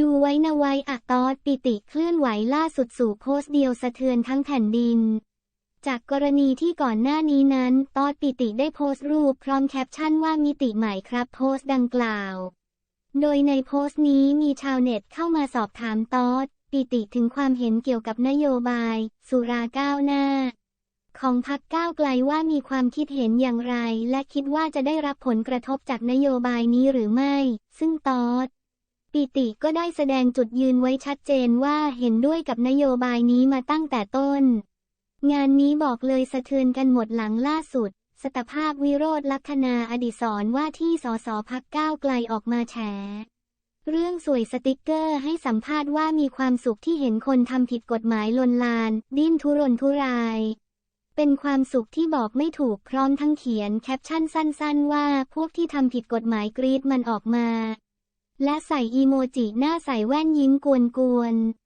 ดูไว้นะไว้อะตอดปิติเคลื่อนไหวล่าสุดสู่โพสต์เดียวสะเทือนทั้งแผ่นดิน จากกรณีที่ก่อนหน้านี้นั้น ตอดปิติได้โพสต์รูปพร้อมแคปชั่นว่ามิติใหม่ครับโพสต์ดังกล่าว โดยในโพสต์นี้มีชาวเน็ตเข้ามาสอบถามตอดปิติถึงความเห็นเกี่ยวกับนโยบาย สุราก้าวหน้า ของพักก้าวไกลว่ามีความคิดเห็นอย่างไร และคิดว่าจะได้รับผลกระทบจากนโยบายนี้หรือไม่ ซึ่งตอด ปิติก็ได้แสดงจุดยืนไว้ชัดเจนว่าเห็นด้วยกับนโยบายนี้มาตั้งแต่ต้น งานนี้บอกเลยสะเทือนกันหมดหลังล่าสุด สตภาพวิโรธลักษณาอดิศรว่าที่สสพักก้าวไกลออกมาแฉเรื่องสวยสติกเกอร์ให้สัมภาษณ์ว่ามีความสุขที่เห็นคนทำผิดกฎหมายลนลาน ดิ้นทุรนทุราย เป็นความสุขที่บอกไม่ถูกพร้อมทั้งเขียนแคปชั่นสั้น ๆ ว่าพวกที่ทำผิดกฎหมายกรีดมันออกมา และใส่อีโมจิหน้าใส่แว่นยิ้มกวนๆ